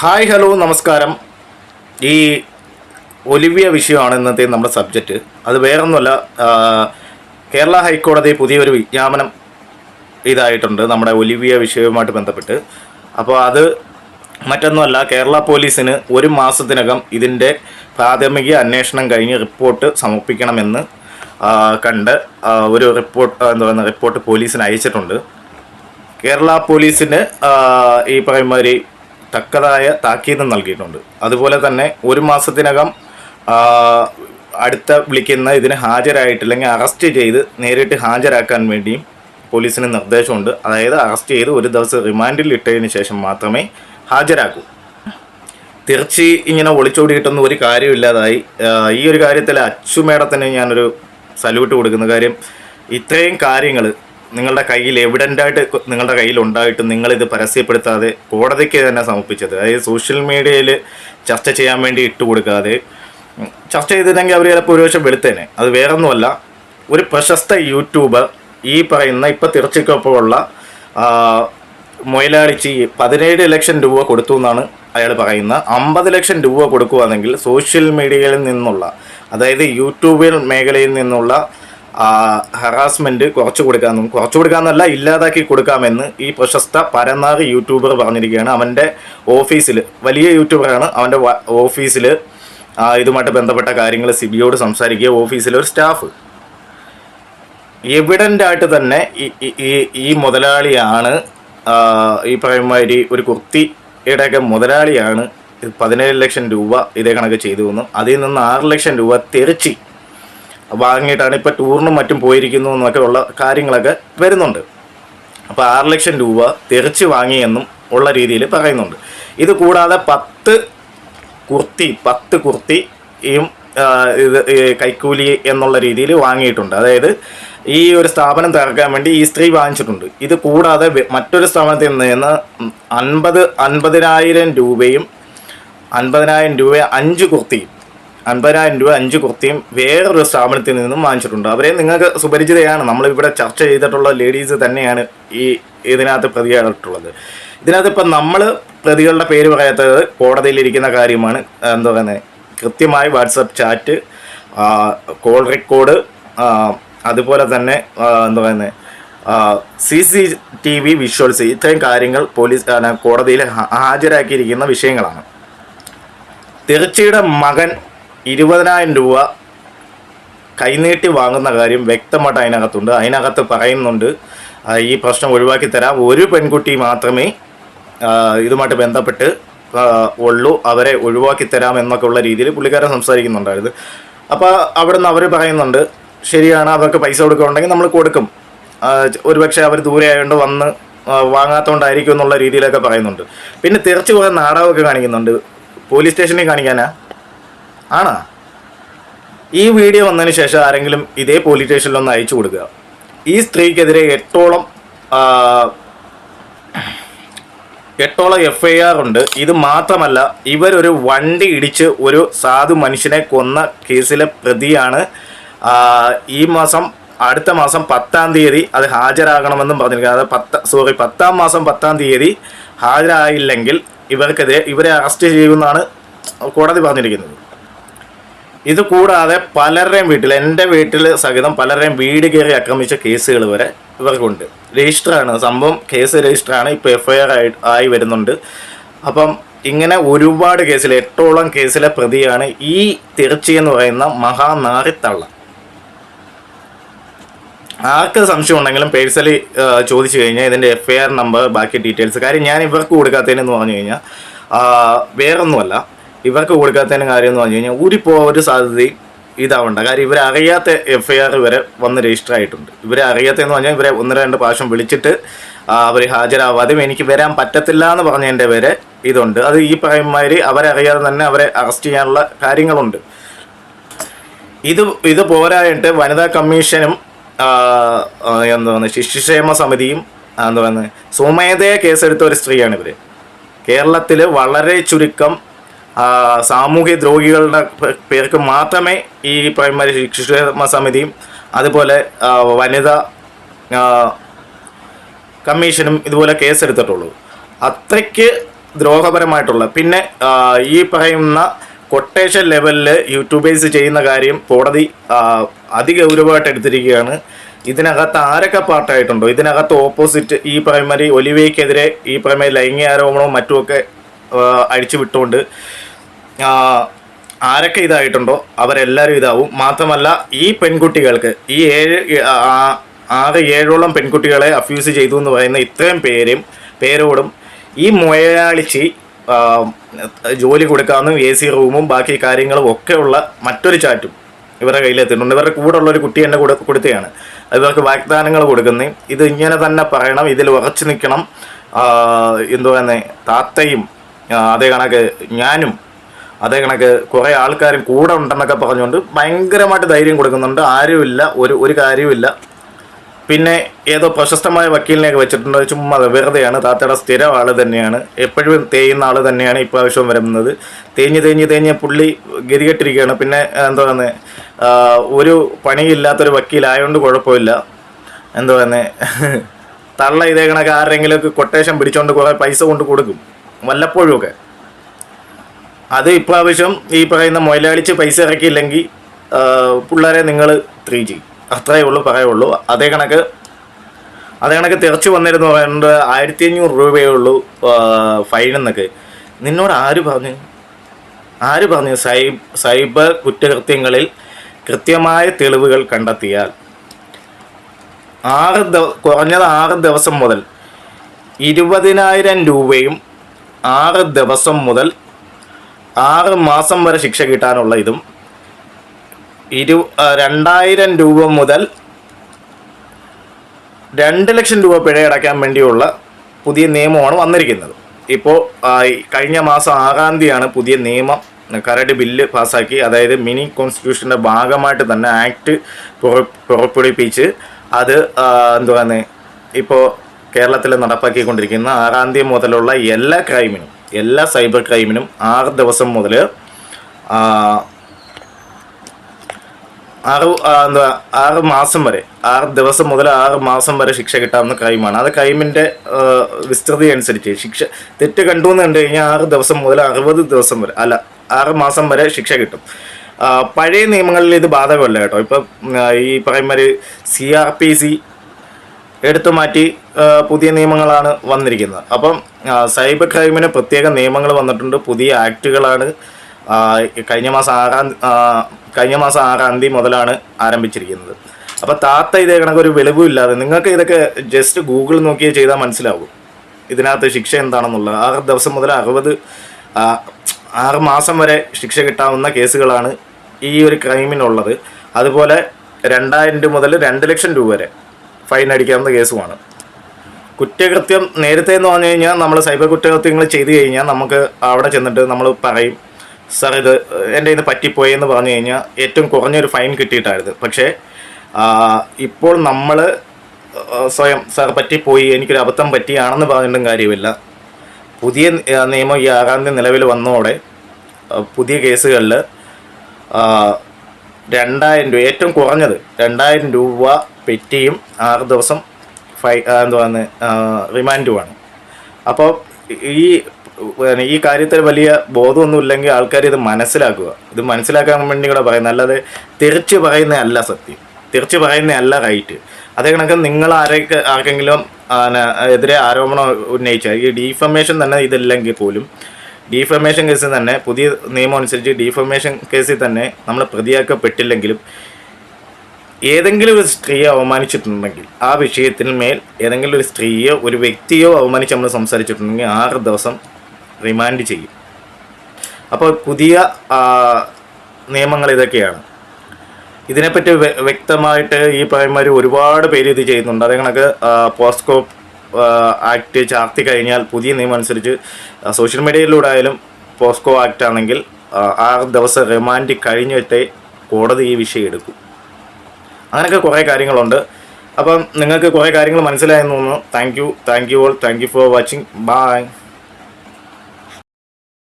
Hi hello നമസ്കാരം. ഈ Olivia വിഷയമാണ് ഇന്നത്തെ നമ്മുടെ സബ്ജക്റ്റ്. അത് വേറൊന്നുമല്ല കേരള ഹൈക്കോടതി പുതിയൊരു വിജ്ഞാപനം ഇതായിട്ടുണ്ട് നമ്മുടെ ഒലിവിയ വിഷയവുമായിട്ട് ബന്ധപ്പെട്ട്. അപ്പോൾ അത് മറ്റൊന്നുമല്ല കേരള പോലീസിന് ഒരു മാസത്തിനകം ഇതിന്റെ പ്രാഥമിക അന്വേഷണം കഴിഞ്ഞ് റിപ്പോർട്ട് സമർപ്പിക്കണമെന്ന് കണ്ട് ഒരു റിപ്പോർട്ട് എന്താ പറയുക റിപ്പോർട്ട് പോലീസിന് അയച്ചിട്ടുണ്ട്. കേരള പോലീസിന് ഈ പറയുന്ന മാതിരി തക്കതായ താക്കീത് നൽകിയിട്ടുണ്ട്. അതുപോലെ തന്നെ ഒരു മാസത്തിനകം അടുത്ത വിളിക്കുന്ന ഇതിന് ഹാജരായിട്ടില്ലെങ്കിൽ അറസ്റ്റ് ചെയ്ത് നേരിട്ട് ഹാജരാക്കാൻ വേണ്ടിയും പോലീസിന് നിർദ്ദേശമുണ്ട്. അതായത് അറസ്റ്റ് ചെയ്ത് ഒരു ദിവസം റിമാൻഡിൽ ഇട്ടതിന് ശേഷം മാത്രമേ ഹാജരാക്കൂ തിർച്ചി ഇങ്ങനെ ഒളിച്ചോടിയിട്ടൊന്നും ഒരു കാര്യമില്ലാതായി ഈ ഒരു കാര്യത്തിൽ അച്ചു മേഡത്തിന് ഞാനൊരു സല്യൂട്ട് കൊടുക്കുന്ന കാര്യം ഇത്രയും കാര്യങ്ങൾ നിങ്ങളുടെ കയ്യിൽ എവിഡന്റായിട്ട് നിങ്ങളുടെ കയ്യിൽ ഉണ്ടായിട്ടും നിങ്ങളിത് പരസ്യപ്പെടുത്താതെ കോടതിക്ക് തന്നെ സമർപ്പിച്ചത്. അതായത് സോഷ്യൽ മീഡിയയിൽ ചർച്ച ചെയ്യാൻ വേണ്ടി ഇട്ട് കൊടുക്കാതെ ചർച്ച ചെയ്തിട്ടുണ്ടെങ്കിൽ അവർ ചിലപ്പോൾ ഒരു വശം വെളുത്തേനെ. അത് വേറൊന്നുമല്ല. ഒരു പ്രശസ്ത യൂട്യൂബർ ഈ പറയുന്ന ഇപ്പം തിരച്ചിക്കൊപ്പമുള്ള മൊയിലാളിച്ച് പതിനേഴ് ലക്ഷം രൂപ കൊടുത്തു എന്നാണ് അയാൾ പറയുന്നത് അമ്പത് ലക്ഷം രൂപ കൊടുക്കുകയാണെങ്കിൽ സോഷ്യൽ മീഡിയയിൽ നിന്നുള്ള അതായത് യൂട്യൂബിൽ മേഖലയിൽ നിന്നുള്ള ഹറാസ്മെന്റ് കുറച്ച് കൊടുക്കാമെന്നും കുറച്ച് കൊടുക്കാമെന്നല്ല ഇല്ലാതാക്കി കൊടുക്കാമെന്ന് ഈ പ്രശസ്ത പരന്നാറ് യൂട്യൂബർ പറഞ്ഞിരിക്കുകയാണ്. അവന്റെ ഓഫീസിൽ വലിയ യൂട്യൂബറാണ്. അവന്റെ ഓഫീസിൽ ഇതുമായിട്ട് ബന്ധപ്പെട്ട കാര്യങ്ങൾ സിബിയോട് സംസാരിക്കുക. ഓഫീസിലെ ഒരു സ്റ്റാഫ്. എവിഡന്റ് ആയിട്ട് തന്നെ ഈ- ഈ- മുതലാളിയാണ് ഈ പറയുമാതിരി ഒരു കുർത്തിയുടെയൊക്കെ മുതലാളിയാണ് പതിനേഴ് ലക്ഷം രൂപ ഇതേ കണക്ക് ചെയ്തു വന്നു അതിൽ നിന്ന് ആറ് ലക്ഷം രൂപ തെറിച്ച് വാങ്ങിയിട്ടാണ് ഇപ്പോൾ ടൂറിനും മറ്റും പോയിരിക്കുന്നു എന്നൊക്കെ ഉള്ള കാര്യങ്ങളൊക്കെ വരുന്നുണ്ട്. അപ്പോൾ ആറ് ലക്ഷം രൂപ തെറിച്ച് വാങ്ങിയെന്നും ഉള്ള രീതിയിൽ പറയുന്നുണ്ട്. ഇത് കൂടാതെ പത്ത് കുർത്തി പത്ത് കുർത്തിയും ഇത് കൈക്കൂലി എന്നുള്ള രീതിയിൽ വാങ്ങിയിട്ടുണ്ട്. അതായത് ഈ ഒരു സ്ഥാപനം തകർക്കാൻ വേണ്ടി ഈ സ്ത്രീ വാങ്ങിച്ചിട്ടുണ്ട്. ഇത് കൂടാതെ മറ്റൊരു സ്ഥാപനത്തിൽ നിന്ന് അൻപത് അൻപതിനായിരം രൂപയും അൻപതിനായിരം രൂപ അഞ്ച് കുർത്തിയും അൻപതിനായിരം രൂപ അഞ്ച് കുർത്തിയും വേറൊരു സ്ഥാപനത്തിൽ നിന്നും വാങ്ങിച്ചിട്ടുണ്ട്. അവരെ നിങ്ങൾക്ക് സുപരിചിതയാണ്. നമ്മളിവിടെ ചർച്ച ചെയ്തിട്ടുള്ള ലേഡീസ് തന്നെയാണ് ഈ ഇതിനകത്ത് പ്രതിയായിട്ടുള്ളത്. ഇതിനകത്ത് ഇപ്പം നമ്മൾ പ്രതികളുടെ പേര് പറയാത്തത് കോടതിയിലിരിക്കുന്ന കാര്യമാണ്. എന്താ പറയുന്നത് കൃത്യമായി വാട്സപ്പ് ചാറ്റ് കോൾ റെക്കോർഡ് അതുപോലെ തന്നെ എന്താ പറയുന്നത് C C T V visuals ഇത്രയും കാര്യങ്ങൾ പോലീസ് കോടതിയിൽ ഹാജരാക്കിയിരിക്കുന്ന വിഷയങ്ങളാണ്. തിരുച്ചിയുടെ മകൻ ഇരുപതിനായിരം രൂപ കൈനീട്ടി വാങ്ങുന്ന കാര്യം വ്യക്തമായിട്ട് അതിനകത്തുണ്ട്. അതിനകത്ത് പറയുന്നുണ്ട് ഈ പ്രശ്നം ഒഴിവാക്കി തരാം. ഒരു പെൺകുട്ടി മാത്രമേ ഇതുമായിട്ട് ബന്ധപ്പെട്ട് ഉള്ളൂ. അവരെ ഒഴിവാക്കി തരാം എന്നൊക്കെ ഉള്ള രീതിയിൽ പുള്ളിക്കാരൻ സംസാരിക്കുന്നുണ്ടായിരുന്നു. അപ്പോൾ അവിടുന്ന് അവർ പറയുന്നുണ്ട് ശരിയാണ് അവർക്ക് പൈസ കൊടുക്കുന്നുണ്ടെങ്കിൽ നമ്മൾ കൊടുക്കും. ഒരുപക്ഷെ അവർ ദൂരെ ആയതുകൊണ്ട് വന്ന് വാങ്ങാത്തതുകൊണ്ടായിരിക്കും എന്നുള്ള രീതിയിലൊക്കെ പറയുന്നുണ്ട്. പിന്നെ തിരിച്ചു പോയ നാടകമൊക്കെ കാണിക്കുന്നുണ്ട്. പോലീസ് സ്റ്റേഷനിൽ കാണിക്കാനാ? ആണോ? ഈ വീഡിയോ വന്നതിന് ശേഷം ആരെങ്കിലും ഇതേ പോലീസ് സ്റ്റേഷനിലൊന്ന് അയച്ചു കൊടുക്കുക. ഈ സ്ത്രീക്കെതിരെ എട്ടോളം എട്ടോളം എഫ് ഐ ആർ ഉണ്ട്. ഇത് മാത്രമല്ല ഇവരൊരു വണ്ടി ഇടിച്ച് ഒരു സാധു മനുഷ്യനെ കൊന്ന കേസിലെ പ്രതിയാണ്. ഈ മാസം അടുത്ത മാസം പത്താം തീയതി അത് ഹാജരാകണമെന്നും പറഞ്ഞിരിക്കുന്നത് അത് പത്ത് സോറി പത്താം മാസം പത്താം തീയതി ഹാജരായില്ലെങ്കിൽ ഇവർക്കെതിരെ ഇവരെ അറസ്റ്റ് ചെയ്യുമെന്നാണ് കോടതി പറഞ്ഞിരിക്കുന്നത്. ഇത് കൂടാതെ പലരുടെയും വീട്ടിൽ എന്റെ വീട്ടിൽ സഹിതം പലരുടെയും വീട് കയറി ആക്രമിച്ച കേസുകൾ വരെ ഇവർക്കുണ്ട്. രജിസ്റ്ററാണ്. സംഭവം കേസ് രജിസ്റ്ററാണ്. ഇപ്പോൾ എഫ് ഐ ആർ ആയി ആയി വരുന്നുണ്ട്. അപ്പം ഇങ്ങനെ ഒരുപാട് കേസിൽ എട്ടോളം കേസിലെ പ്രതിയാണ് ഈ തിരുച്ചി എന്ന് പറയുന്ന മഹാനാറിത്തള്ള. ആർക്ക് സംശയം ഉണ്ടെങ്കിലും പേഴ്സണലി ചോദിച്ചു കഴിഞ്ഞാൽ ഇതിന്റെ എഫ് ഐ ആർ നമ്പർ ബാക്കി ഡീറ്റെയിൽസ്. കാര്യം ഞാൻ ഇവർക്ക് കൊടുക്കാത്തതിനെന്ന് പറഞ്ഞു കഴിഞ്ഞാൽ വേറൊന്നുമല്ല. ഇവർക്ക് കൊടുക്കാത്തതിന് കാര്യം എന്ന് പറഞ്ഞു കഴിഞ്ഞാൽ ഊരിപ്പോവാൻ ഒരു സാധ്യതയും ഇതാവണ്ട. കാര്യം ഇവരെ അറിയാത്ത എഫ് ഐ ആർ വരെ വന്ന് രജിസ്റ്റർ ആയിട്ടുണ്ട്. ഇവരെ അറിയാത്തതെന്ന് പറഞ്ഞാൽ ഇവരെ ഒന്ന് രണ്ട് പ്രാവശ്യം വിളിച്ചിട്ട് അവർ ഹാജരാവാതെ എനിക്ക് വരാൻ പറ്റത്തില്ല എന്ന് പറഞ്ഞതിന്റെ വരെ ഇതുണ്ട്. അത് ഈ പറയുമാതിരി അവരറിയാതെ തന്നെ അവരെ അറസ്റ്റ് ചെയ്യാനുള്ള കാര്യങ്ങളുണ്ട്. ഇത് ഇത് പോരായിട്ട് വനിതാ കമ്മീഷനും എന്താണ് ശിശുക്ഷേമ സമിതിയും എന്താ പറയുന്നത് സ്വമേധയെ കേസെടുത്ത ഒരു സ്ത്രീയാണ് ഇവർ കേരളത്തിൽ വളരെ ചുരുക്കം സാമൂഹ്യ ദ്രോഹികളുടെ പേർക്ക് മാത്രമേ ഈ പ്രൈമറി ശിശുക്ഷേമ സമിതിയും അതുപോലെ വനിതാ കമ്മീഷനും ഇതുപോലെ കേസെടുത്തിട്ടുള്ളൂ. അത്രയ്ക്ക് ദ്രോഹപരമായിട്ടുള്ള പിന്നെ ഈ പറയുന്ന കൊട്ടേഷൻ ലെവലിൽ യൂട്യൂബേഴ്സ് ചെയ്യുന്ന കാര്യം കോടതി അതിഗൗരവമായിട്ട് എടുത്തിരിക്കുകയാണ് ഇതിനകത്ത് ആരൊക്കെ പാർട്ടായിട്ടുണ്ടോ? ഇതിനകത്ത് ഓപ്പോസിറ്റ് ഈ പ്രൈമറി ഒലിവയ്ക്കെതിരെ ഈ പ്രൈമറി ലൈംഗിക ആരോപണവും മറ്റുമൊക്കെ അഴിച്ചു വിട്ടുകൊണ്ട് ആരൊക്കെ ഇതായിട്ടുണ്ടോ അവരെല്ലാവരും ഇതാവും. മാത്രമല്ല ഈ പെൺകുട്ടികൾക്ക് ഈ ഏഴ് ആകെ ഏഴോളം പെൺകുട്ടികളെ അഫ്യൂസ് ചെയ്തു എന്ന് പറയുന്ന ഇത്രയും പേരും പേരോടും ഈ മുയലാളിച്ചി ജോലി കൊടുക്കാമെന്നും എ സി റൂമും ബാക്കി കാര്യങ്ങളും ഒക്കെയുള്ള മറ്റൊരു ചാറ്റും ഇവരുടെ കയ്യിലെത്തിയിട്ടുണ്ട്. ഇവരുടെ കൂടെ ഉള്ളൊരു കുട്ടി എന്നെ കൊടു കൊടുത്തതാണ് ഇവർക്ക് വാഗ്ദാനങ്ങൾ കൊടുക്കുന്നേ. ഇത് ഇങ്ങനെ തന്നെ പറയണം. ഇതിൽ ഉറച്ചു നിൽക്കണം. എന്തു പറയുന്നത് താത്തയും അതേ കണക്ക് ഞാനും അതേ കണക്ക് കുറേ ആൾക്കാരും കൂടെ ഉണ്ടെന്നൊക്കെ പറഞ്ഞുകൊണ്ട് ഭയങ്കരമായിട്ട് ധൈര്യം കൊടുക്കുന്നുണ്ട്. ആരുമില്ല. ഒരു ഒരു കാര്യവുമില്ല. പിന്നെ ഏതോ പ്രശസ്തമായ വക്കീലിനെയൊക്കെ വെച്ചിട്ടുണ്ട്. ചുമ്മാ വെറുതെയാണ്. താത്തയുടെ സ്ഥിരം ആൾ തന്നെയാണ്. എപ്പോഴും തേയുന്ന ആൾ തന്നെയാണ് ഇപ്രാവശ്യം വരുന്നത്. തേഞ്ഞ് തേഞ്ഞ് തേഞ്ഞ് പുള്ളി ഗതികെട്ടിരിക്കുകയാണ്. പിന്നെ എന്താ പറയുന്നത് ഒരു പണിയില്ലാത്തൊരു വക്കീലായതുകൊണ്ട് കുഴപ്പമില്ല. എന്താ പറയുന്നത് തള്ള ഇതേ കണക്ക് ആരെങ്കിലുമൊക്കെ കൊട്ടേഷൻ പിടിച്ചുകൊണ്ട് കുറേ പൈസ കൊണ്ട് കൊടുക്കും. വല്ലപ്പോഴും ഒക്കെ അത് ഇപ്രാവശ്യം ഈ പറയുന്ന മൊയിലാളിച്ച് പൈസ ഇറക്കിയില്ലെങ്കിൽ പിള്ളേരെ നിങ്ങൾ ത്രീ ജി. അത്രയേ ഉള്ളൂ പറയുള്ളൂ അതേ കണക്ക് അതേ കണക്ക് തിറച്ചു വന്നിരുന്നു പറയുന്നത് ആയിരത്തി അഞ്ഞൂറ് രൂപയേ ഉള്ളൂ ഫൈൻ എന്നൊക്കെ. നിന്നോട് ആര് പറഞ്ഞു? ആര് പറഞ്ഞു? സൈ സൈബർ കുറ്റകൃത്യങ്ങളിൽ കൃത്യമായ തെളിവുകൾ കണ്ടെത്തിയാൽ. ആറ് ദ കുറഞ്ഞത് ആറ് ദിവസം മുതൽ ഇരുപതിനായിരം രൂപയും ആറ് ദിവസം മുതൽ ആറ് മാസം വരെ ശിക്ഷ കിട്ടാനുള്ള ഇതും ഇരു രണ്ടായിരം രൂപ മുതൽ രണ്ട് ലക്ഷം രൂപ പിഴയടയ്ക്കാൻ വേണ്ടിയുള്ള പുതിയ നിയമമാണ് വന്നിരിക്കുന്നത്. ഇപ്പോൾ കഴിഞ്ഞ മാസം ആറാം തീയതിയാണ് പുതിയ നിയമം കരട് ബില്ല് പാസ്സാക്കി അതായത് മിനി കോൺസ്റ്റിറ്റ്യൂഷന്റെ ഭാഗമായിട്ട് തന്നെ ആക്ട് പുറപ്പെടുപ്പിച്ച് അത് എന്തുവാന്ന് ഇപ്പോൾ കേരളത്തിൽ നടപ്പാക്കിക്കൊണ്ടിരിക്കുന്ന ആറാം തീയതി മുതലുള്ള എല്ലാ ക്രൈമിനും എല്ലാ സൈബർ ക്രൈമിനും ആറ് ദിവസം മുതൽ ആറ് എന്താ ആറ് മാസം വരെ ആറ് ദിവസം മുതൽ ആറ് മാസം വരെ ശിക്ഷ കിട്ടാവുന്ന ക്രൈമാണ്. അത് ക്രൈമിന്റെ വിസ്തൃതി അനുസരിച്ച് ശിക്ഷ തെറ്റ് കണ്ടു എന്ന് കണ്ടു കഴിഞ്ഞാൽ ആറ് ദിവസം മുതൽ അറുപത് ദിവസം വരെ അല്ല ആറ് മാസം വരെ ശിക്ഷ കിട്ടും. പഴയ നിയമങ്ങളിൽ ഇത് ബാധകമല്ല കേട്ടോ. ഇപ്പം ഈ പറയുമ്പോൾ സി ആർ പി സി എടുത്തു മാറ്റി പുതിയ നിയമങ്ങളാണ് വന്നിരിക്കുന്നത്. അപ്പം സൈബർ ക്രൈമിന് പ്രത്യേക നിയമങ്ങൾ വന്നിട്ടുണ്ട്. പുതിയ ആക്റ്റുകളാണ് കഴിഞ്ഞ മാസം ആറാം കഴിഞ്ഞ മാസം ആറാം തീയതി മുതലാണ് ആരംഭിച്ചിരിക്കുന്നത്. അപ്പോൾ താത്ത ഇതേ കണക്ക് ഒരു വെളിവും ഇല്ലാതെ നിങ്ങൾക്ക് ഇതൊക്കെ ജസ്റ്റ് ഗൂഗിൾ നോക്കിയേ ചെയ്താൽ മനസ്സിലാവും. ഇതിനകത്ത് ശിക്ഷ എന്താണെന്നുള്ളത്. ആറ് ദിവസം മുതൽ അറുപത് ആറ് മാസം വരെ ശിക്ഷ കിട്ടാവുന്ന കേസുകളാണ് ഈ ഒരു ക്രൈമിനുള്ളത്. അതുപോലെ രണ്ടായിരം രൂപ മുതൽ രണ്ട് ലക്ഷം രൂപ വരെ ഫൈൻ അടിക്കാവുന്ന കേസുമാണ്. കുറ്റകൃത്യം നേരത്തെ എന്ന് പറഞ്ഞു കഴിഞ്ഞാൽ നമ്മൾ സൈബർ കുറ്റകൃത്യങ്ങൾ ചെയ്തു കഴിഞ്ഞാൽ നമുക്ക് അവിടെ ചെന്നിട്ട് നമ്മൾ പറയും സർ ഇത് എന്റെ ഇത് പറ്റിപ്പോയി എന്ന് പറഞ്ഞു കഴിഞ്ഞാൽ ഏറ്റവും കുറഞ്ഞൊരു ഫൈൻ കിട്ടിയിട്ടായിരുന്നു. പക്ഷേ ഇപ്പോൾ നമ്മൾ സ്വയം സാർ പറ്റിപ്പോയി എനിക്കൊരു അബദ്ധം പറ്റിയാണെന്ന് പറഞ്ഞിട്ടും കാര്യമില്ല. പുതിയ നിയമം ഈ ആറാം തീയതി നിലവിൽ വന്നതോടെ പുതിയ കേസുകളിൽ രണ്ടായിരം രൂപ ഏറ്റവും കുറഞ്ഞത് രണ്ടായിരം രൂപ പെറ്റിയും ആറ് ദിവസം ഫൈ ആ, റിമാൻഡ് വേണം അപ്പോൾ ഈ ഈ കാര്യത്തിൽ വലിയ ബോധമൊന്നും ഇല്ലെങ്കിൽ ആൾക്കാർ ഇത് മനസ്സിലാക്കുക. ഇത് മനസ്സിലാക്കാൻ വേണ്ടി കൂടെ പറയുന്നത് അല്ലാതെ തിരിച്ച് പറയുന്നതല്ല സത്യം. തിരിച്ച് പറയുന്നതല്ല റൈറ്റ്. അതേ കണക്ക് നിങ്ങൾ ആരൊക്കെ ആർക്കെങ്കിലും എതിരെ ആരോപണം ഉന്നയിച്ചാൽ ഈ ഡീഫമേഷൻ തന്നെ ഇതില്ലെങ്കിൽ പോലും ഡീഫമേഷൻ കേസിൽ തന്നെ പുതിയ നിയമം അനുസരിച്ച് ഡീഫമേഷൻ കേസിൽ തന്നെ നമ്മൾ പ്രതിയാക്കപ്പെട്ടില്ലെങ്കിലും ഏതെങ്കിലും ഒരു സ്ത്രീയെ അവമാനിച്ചിട്ടുണ്ടെങ്കിൽ ആ വിഷയത്തിന് മേൽ ഏതെങ്കിലും ഒരു സ്ത്രീയോ ഒരു വ്യക്തിയോ അവമാനിച്ച് നമ്മൾ സംസാരിച്ചിട്ടുണ്ടെങ്കിൽ ആറ് ദിവസം റിമാൻഡ് ചെയ്യും. അപ്പോൾ പുതിയ നിയമങ്ങൾ ഇതൊക്കെയാണ്. ഇതിനെപ്പറ്റി വ്യ- വ്യക്തമായിട്ട് ഈ പറയുമാതിരി ഒരുപാട് പേര് ഇത് ചെയ്യുന്നുണ്ട്. അതേ കണക്ക് പോസ്കോ ആക്ട് ചാർത്തി കഴിഞ്ഞാൽ പുതിയ നിയമം അനുസരിച്ച് സോഷ്യൽ മീഡിയയിലൂടെ ആയാലും പോസ്കോ ആക്ട് ആണെങ്കിൽ ആറ് ദിവസം റിമാൻഡ് കഴിഞ്ഞിട്ടേ കോടതി ഈ വിഷയം എടുക്കും. അങ്ങനെയൊക്കെ കുറേ കാര്യങ്ങളുണ്ട്. അപ്പം നിങ്ങൾക്ക് കുറേ കാര്യങ്ങൾ മനസ്സിലായെന്ന് തോന്നുന്നു. Thank you thank you all thank you for watching bye